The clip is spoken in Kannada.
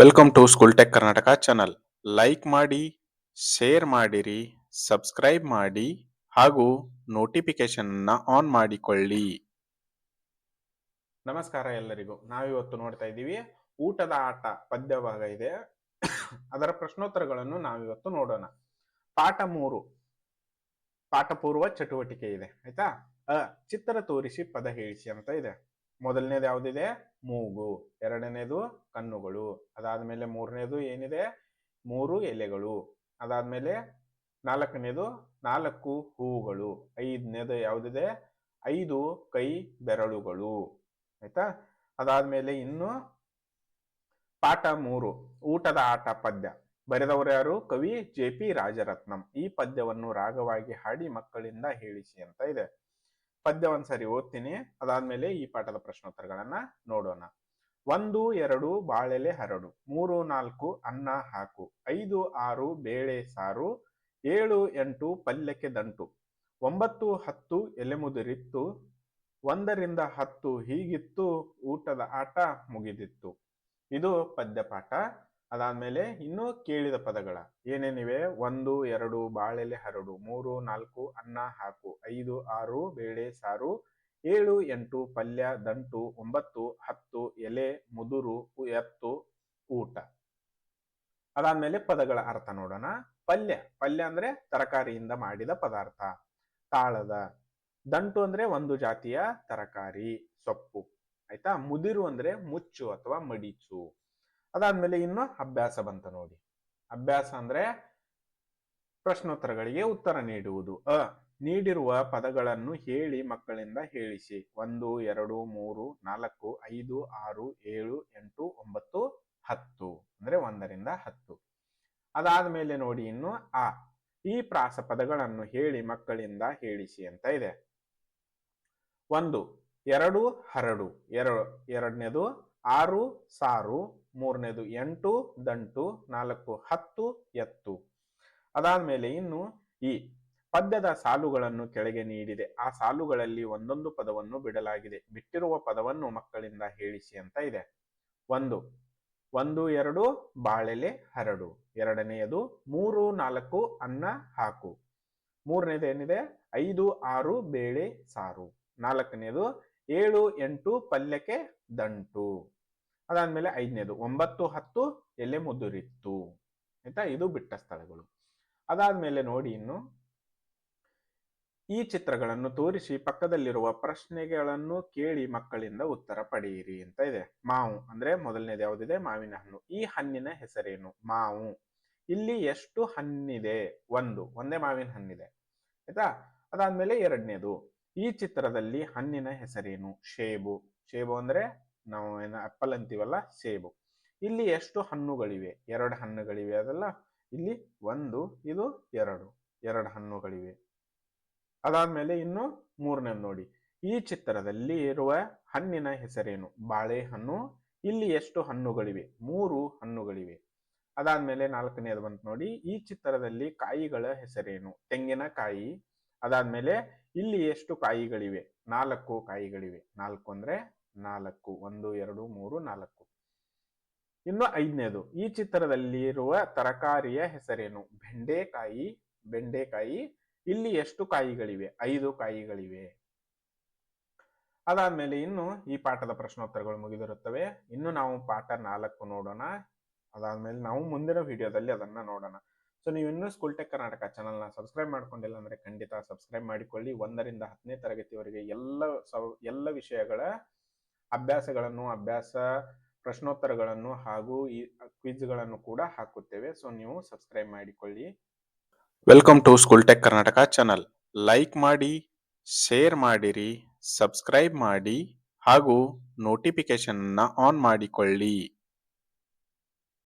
Welcome to School Tech Karnataka channel like ಮಾಡಿ ಶೇರ್ ಮಾಡಿರಿ ಸಬ್ಸ್ಕ್ರೈಬ್ ಮಾಡಿ, ಹಾಗೂ ನೋಟಿಫಿಕೇಶನ್ ಆನ್ ಮಾಡಿಕೊಳ್ಳಿ. ನಮಸ್ಕಾರ ಎಲ್ಲರಿಗೂ. ನಾವಿವತ್ತು ನೋಡ್ತಾ ಇದ್ದೀವಿ, ಊಟದ ಆಟ ಪದ್ಯ ಭಾಗ ಇದೆ. ಅದರ ಪ್ರಶ್ನೋತ್ತರಗಳನ್ನು ನಾವಿವತ್ತು ನೋಡೋಣ. ಪಾಠ ಮೂರು. ಪಾಠಪೂರ್ವ ಚಟುವಟಿಕೆ ಇದೆ, ಆಯ್ತಾ? ಅ, ಚಿತ್ರ ತೋರಿಸಿ ಪದ ಹೇಳಿಸಿ ಅಂತ ಇದೆ. ಮೊದಲನೇದು ಯಾವ್ದಿದೆ? ಮೂಗು. ಎರಡನೇದು ಕಣ್ಣುಗಳು. ಅದಾದ್ಮೇಲೆ ಮೂರನೇದು ಏನಿದೆ? ಮೂರು ಎಲೆಗಳು. ಅದಾದ್ಮೇಲೆ ನಾಲ್ಕನೇದು ನಾಲ್ಕು ಹೂಗಳು. ಐದನೇದು ಯಾವ್ದಿದೆ? ಐದು ಕೈ ಬೆರಳುಗಳು. ಆಯ್ತಾ? ಅದಾದ್ಮೇಲೆ ಇನ್ನು ಪಾಠ ಮೂರು. ಊಟದ ಆಟ ಪದ್ಯ. ಬರೆದವರು ಯಾರು? ಕವಿ ಜೆ ಪಿ ರಾಜರತ್ನಂ. ಈ ಪದ್ಯವನ್ನು ರಾಗವಾಗಿ ಹಾಡಿ ಮಕ್ಕಳಿಂದ ಹೇಳಿಸಿ ಅಂತ ಇದೆ. ಪದ್ಯ ಒಂದ್ಸರಿ ಓದ್ತೀನಿ. ಅದಾದ್ಮೇಲೆ ಈ ಪಾಠದ ಪ್ರಶ್ನೋತ್ತರಗಳನ್ನ ನೋಡೋಣ. ಒಂದು, ಎರಡು, ಬಾಳೆಲೆ ಹರಡು. ಮೂರು, ನಾಲ್ಕು, ಅನ್ನ ಹಾಕು. ಐದು, ಆರು, ಬೇಳೆ ಸಾರು. ಏಳು, ಎಂಟು, ಪಲ್ಯಕ್ಕೆ ದಂಟು. ಒಂಬತ್ತು, ಹತ್ತು ಎಲೆಮುದುರಿತ್ತು ಒಂದರಿಂದ ಹತ್ತು ಹೀಗಿತ್ತು. ಊಟದ ಆಟ ಮುಗಿದಿತ್ತು. ಇದು ಪದ್ಯಪಾಠ. ಅದಾದ್ಮೇಲೆ ಇನ್ನು ಕೇಳಿದ ಪದಗಳ. ಏನೇನಿವೆ? ಒಂದು, ಎರಡು, ಬಾಳೆಲೆ ಹರಡು, ಮೂರು, ನಾಲ್ಕು, ಅನ್ನ ಹಾಕು, ಐದು, ಆರು, ಬೇಳೆ ಸಾರು, ಏಳು, ಎಂಟು, ಪಲ್ಯ, ದಂಟು, ಒಂಬತ್ತು, ಹತ್ತು, ಎಲೆ, ಮುದುರು ಎತ್ತು, ಊಟ. ಅದಾದ್ಮೇಲೆ ಪದಗಳ ಅರ್ಥ ನೋಡೋಣ. ಪಲ್ಯ. ಪಲ್ಯ ಅಂದ್ರೆ ತರಕಾರಿಯಿಂದ ಮಾಡಿದ ಪದಾರ್ಥ. ತಾಳದ. ದಂಟು ಅಂದ್ರೆ ಒಂದು ಜಾತಿಯ ತರಕಾರಿ, ಸೊಪ್ಪು. ಆಯ್ತಾ? ಮುದಿರು ಅಂದ್ರೆ ಮುಚ್ಚು ಅಥವಾ ಮಡಿಚು. ಅದಾದ್ಮೇಲೆ ಇನ್ನು ಅಭ್ಯಾಸ ಬಂತ ನೋಡಿ. ಅಭ್ಯಾಸ ಅಂದ್ರೆ ಪ್ರಶ್ನೋತ್ತರಗಳಿಗೆ ಉತ್ತರ ನೀಡುವುದು. ಅ, ನೀಡಿರುವ ಪದಗಳನ್ನು ಹೇಳಿ ಮಕ್ಕಳಿಂದ ಹೇಳಿಸಿ. ಒಂದು, ಎರಡು, ಮೂರು, ನಾಲ್ಕು, ಐದು, ಆರು, ಏಳು, ಎಂಟು, ಒಂಬತ್ತು, ಹತ್ತು. ಅಂದ್ರೆ ಒಂದರಿಂದ ಹತ್ತು. ಅದಾದ್ಮೇಲೆ ನೋಡಿ ಇನ್ನು ಆ, ಈ ಪ್ರಾಸ ಪದಗಳನ್ನು ಹೇಳಿ ಮಕ್ಕಳಿಂದ ಹೇಳಿಸಿ ಅಂತ ಇದೆ. ಒಂದು, ಎರಡು, ಹರಡು. ಎರಡು ಎರಡನೇದು, ಆರು, ಸಾರು ಮೂರನೇದು ಎಂಟು, ದಂಟು, ನಾಲ್ಕು, ಹತ್ತು, ಎತ್ತು. ಅದಾದ್ಮೇಲೆ ಇನ್ನು ಈ ಪದ್ಯದ ಸಾಲುಗಳನ್ನು ಕೆಳಗೆ ನೀಡಿದೆ. ಆ ಸಾಲುಗಳಲ್ಲಿ ಒಂದೊಂದು ಪದವನ್ನು ಬಿಡಲಾಗಿದೆ. ಬಿಟ್ಟಿರುವ ಪದವನ್ನು ಮಕ್ಕಳಿಂದ ಹೇಳಿಸಿ ಅಂತ ಇದೆ. ಒಂದು ಒಂದು, ಎರಡು, ಬಾಳೆಲೆ, ಹರಡು. ಎರಡನೆಯದು, ಮೂರು, ನಾಲ್ಕು, ಅನ್ನ, ಹಾಕು. ಮೂರನೇದು ಏನಿದೆ? ಐದು, ಆರು, ಬೇಳೆ, ಸಾರು. ನಾಲ್ಕನೇದು, ಏಳು, ಎಂಟು, ಪಲ್ಯಕ್ಕೆ ದಂಟು. ಅದಾದ್ಮೇಲೆ ಐದನೇದು, ಒಂಬತ್ತು ಹತ್ತು ಎಲೆ ಮುದುರಿತ್ತು. ಆಯ್ತಾ? ಇದು ಬಿಟ್ಟ ಸ್ಥಳಗಳು. ಅದಾದ್ಮೇಲೆ ನೋಡಿ ಇನ್ನು, ಈ ಚಿತ್ರಗಳನ್ನು ತೋರಿಸಿ, ಪಕ್ಕದಲ್ಲಿರುವ ಪ್ರಶ್ನೆಗಳನ್ನು ಕೇಳಿ ಮಕ್ಕಳಿಂದ ಉತ್ತರ ಪಡೆಯಿರಿ ಅಂತ ಇದೆ. ಮಾವು ಅಂದ್ರೆ ಮೊದಲನೇದು ಯಾವುದಿದೆ? ಮಾವಿನ ಹಣ್ಣು. ಈ ಹಣ್ಣಿನ ಹೆಸರೇನು? ಮಾವು. ಇಲ್ಲಿ ಎಷ್ಟು ಹಣ್ಣಿದೆ? ಒಂದು. ಒಂದೇ ಮಾವಿನ ಹಣ್ಣಿದೆ. ಆಯ್ತಾ? ಅದಾದ್ಮೇಲೆ ಎರಡನೇದು, ಈ ಚಿತ್ರದಲ್ಲಿ ಹಣ್ಣಿನ ಹೆಸರೇನು? ಶೇಬು. ಶೇಬು ಅಂದ್ರೆ ನಾವು ಏನ ಆಪಲ್ ಅಂತೀವಲ್ಲ, ಸೇಬು. ಇಲ್ಲಿ ಎಷ್ಟು ಹಣ್ಣುಗಳಿವೆ? ಎರಡು ಹಣ್ಣುಗಳಿವೆ ಅದಲ್ಲ? ಇಲ್ಲಿ ಒಂದು, ಇದು ಎರಡು. ಎರಡು ಹಣ್ಣುಗಳಿವೆ. ಅದಾದ್ಮೇಲೆ ಇನ್ನು ಮೂರನೇ ನೋಡಿ. ಈ ಚಿತ್ರದಲ್ಲಿ ಇರುವ ಹಣ್ಣಿನ ಹೆಸರೇನು? ಬಾಳೆಹಣ್ಣು. ಇಲ್ಲಿ ಎಷ್ಟು ಹಣ್ಣುಗಳಿವೆ? ಮೂರು ಹಣ್ಣುಗಳಿವೆ. ಅದಾದ್ಮೇಲೆ ನಾಲ್ಕನೇದು ಬಂತು ನೋಡಿ. ಈ ಚಿತ್ರದಲ್ಲಿ ಕಾಯಿಗಳ ಹೆಸರೇನು? ತೆಂಗಿನಕಾಯಿ. ಅದಾದ್ಮೇಲೆ ಇಲ್ಲಿ ಎಷ್ಟು ಕಾಯಿಗಳಿವೆ? ನಾಲ್ಕು ಕಾಯಿಗಳಿವೆ. ನಾಲ್ಕು ಅಂದ್ರೆ ನಾಲ್ಕು, ಒಂದು, ಎರಡು, ಮೂರು, ನಾಲ್ಕು. ಇನ್ನು ಐದನೇದು, ಈ ಚಿತ್ರದಲ್ಲಿರುವ ತರಕಾರಿಯ ಹೆಸರೇನು? ಬೆಂಡೆಕಾಯಿ ಬೆಂಡೆಕಾಯಿ, ಇಲ್ಲಿ ಎಷ್ಟು ಕಾಯಿಗಳಿವೆ? ಐದು ಕಾಯಿಗಳಿವೆ. ಅದಾದ್ಮೇಲೆ ಇನ್ನು ಈ ಪಾಠದ ಪ್ರಶ್ನೋತ್ತರಗಳು ಮುಗಿದಿರುತ್ತವೆ. ಇನ್ನು ನಾವು ಪಾಠ ನಾಲ್ಕು ನೋಡೋಣ. ಅದಾದ್ಮೇಲೆ ನಾವು ಮುಂದಿನ ವಿಡಿಯೋದಲ್ಲಿ ಅದನ್ನ ನೋಡೋಣ. ಸೊ, ನೀವು ಇನ್ನೂ ಸ್ಕೂಲ್ ಟೆಕ್ ಕರ್ನಾಟಕ ಚಾನಲ್ನ ಸಬ್ಸ್ಕ್ರೈಬ್ ಮಾಡ್ಕೊಂಡಿಲ್ಲ ಅಂದ್ರೆ ಖಂಡಿತ ಸಬ್ಸ್ಕ್ರೈಬ್ ಮಾಡಿಕೊಳ್ಳಿ. ಒಂದರಿಂದ ಹತ್ತನೇ ತರಗತಿವರೆಗೆ ಎಲ್ಲ ಎಲ್ಲ ವಿಷಯಗಳ ಅಭ್ಯಾಸಗಳನ್ನು, ಅಭ್ಯಾಸ ಪ್ರಶ್ನೋತ್ತರಗಳನ್ನು ಹಾಗೂ ಈ ಕ್ವಿಜ್ಗಳನ್ನು ಕೂಡ ಹಾಕುತ್ತೇವೆ. ಸೊ ನೀವು ಸಬ್ಸ್ಕ್ರೈಬ್ ಮಾಡಿಕೊಳ್ಳಿ. Welcome to School Tech Karnataka channel like ಮಾಡಿ ಶೇರ್ ಮಾಡಿರಿ ಸಬ್ಸ್ಕ್ರೈಬ್ ಮಾಡಿ ಹಾಗೂ ನೋಟಿಫಿಕೇಶನ್ ಆನ್ ಮಾಡಿಕೊಳ್ಳಿ.